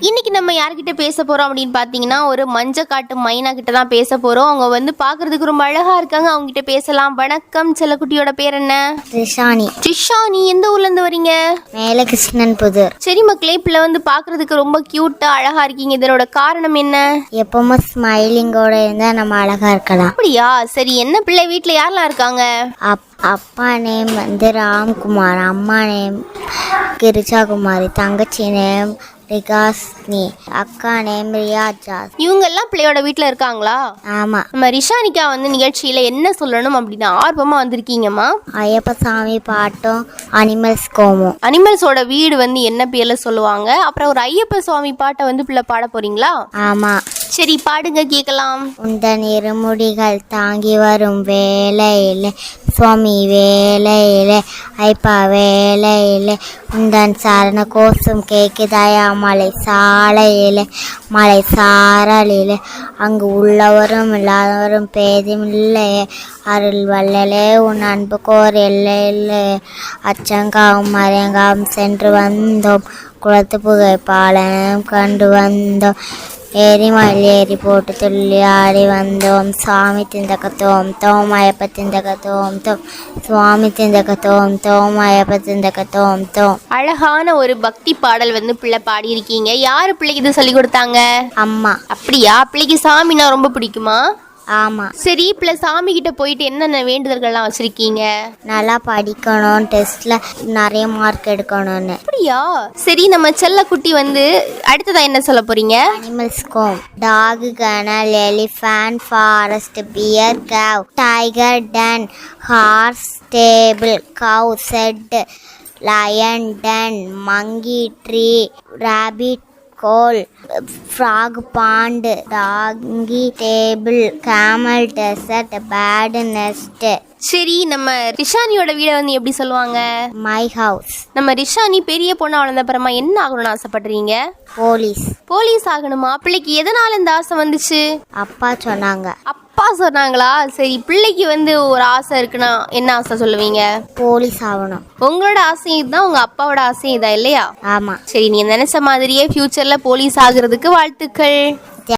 இன்னைக்கு நம்ம யார்கிட்ட பேச போறோம் அப்படின்னு பாத்தீங்கன்னா ஒரு மஞ்ச காட்டு மைனா கிட்ட தான் பேச போறோம். அவங்க வந்து பாக்குறதுக்கு ரொம்ப அழகா இருக்காங்க. அவங்க கிட்ட பேசலாம். வணக்கம் செல்லக்குட்டியோட பேர் என்ன? ரிஷானி ட்ரிஷா நீ எந்த ஊர்ல இருந்து வரீங்க? மேல கிருஷ்ணன் புதூர் சரி மக்களே பிள்ளை வந்து பாக்குறதுக்கு ரொம்ப கியூட்டா அழகா இருக்கீங்க. இதனோட காரணம் என்ன? எப்பவுமே ஸ்மைலிங்கோட இருந்தா நம்ம அழகா இருக்கலாம். அப்படியா? சரி என்ன பிள்ளை? வீட்ல யாரெல்லாம் இருக்காங்க? அப்பா நேம் வந்து ராம்குமார் அம்மா நேம் கிரிஜா குமாரி தங்கச்சி நேம் ரிகாஸ்னி அக்கா நேம் ரியா ஜாஸ் இவங்க எல்லாம் பிள்ளையோட வீட்ல இருக்காங்களா? ஆமா. நம்ம ரிஷானிகா வந்து நிகழ்ச்சியில என்ன சொல்லணும் அப்படின்னு ஆர்வமா வந்திருக்கீங்கம்மா? ஐயப்ப சாமி பாட்டும் அனிமல்ஸ் கோமும். அனிமல்ஸோட வீடு வந்து என்ன பேர்ல சொல்லுவாங்க? அப்புறம் ஒரு ஐயப்ப சுவாமி பாட்டை வந்து பிள்ளை பாட போறீங்களா? ஆமா. சரி பாடுங்க கேட்கலாம். உந்தன் இருமுடிகள் தாங்கி வரும் வேலையிலே சுவாமி வேலையிலே ஐப்பா வேலையிலே உந்தன் சாரண கோஷம் கேக்குதாயா மலை சாலையிலே மலை சாரலிலே. அங்கு உள்ளவரும் இல்லாதவரும் பேதும் இல்லையே அருள் வல்லலே உன் அன்பு கோர் எல்லையிலே. அச்சங்காவும் மறையங்காவும் சென்று வந்தோம். குளத்து புகை கண்டு வந்தோம். ஏரி மயில் ஏறி போட்டு துள்ளி ஆடி வந்தோம் சுவாமி திந்தக தோம் தோம் ஐயப்ப திந்தக தோம் தோம் சுவாமி திந்தக தோம் தோம் ஐயப்ப திந்தக தோம் தோம் அழகான ஒரு பக்தி பாடல் வந்து பிள்ளை பாடியிருக்கீங்க. யாரு பிள்ளைக்கு இது சொல்லி கொடுத்தாங்க? அம்மா. அப்படியா? பிள்ளைக்கு சாமினா ரொம்ப பிடிக்குமா? ஆமாம் சரி பிள்ளை சாமி கிட்ட போயிட்டு என்னென்ன வேண்டுதல்கள்லாம் வச்சிருக்கீங்க? நல்லா படிக்கணும் டெஸ்ட்டில் நிறைய மார்க் எடுக்கணும்னு. அப்படியா? சரி நம்ம செல்லக்குட்டி வந்து அடுத்ததா என்ன சொல்ல போறீங்க? Animals Kom dog kennel elephant forest bear cow tiger den horse table cow shed lion den monkey tree rabbit hole frog pond donkey table camel desert bird nest. சரி நம்ம ரிஷானியோட வீடை வந்து எப்படி சொல்லுவாங்க? My house. நம்ம ரிஷானி பெரிய பொண்ணா வளர்ந்த அப்புறமா என்ன ஆகணும்னு ஆசைப்படுறீங்க? போலீஸ். போலீஸ் ஆகணுமா? பிள்ளைக்கு எதனால இந்த ஆசை வந்துச்சு? அப்பா சொன்னாங்க. அப்பா சொன்னாங்களா? சரி பிள்ளைக்கு வந்து ஒரு ஆசை இருக்குன்னா என்ன ஆசை சொல்லுவீங்க? போலீஸ் ஆகணும். உங்களோட ஆசையும் இதுதான் உங்க அப்பாவோட ஆசையும் இதான் இல்லையா? ஆமாம் சரி நீங்க நினைச்ச மாதிரியே ஃபியூச்சர்ல போலீஸ் ஆகுறதுக்கு வாழ்த்துக்கள்.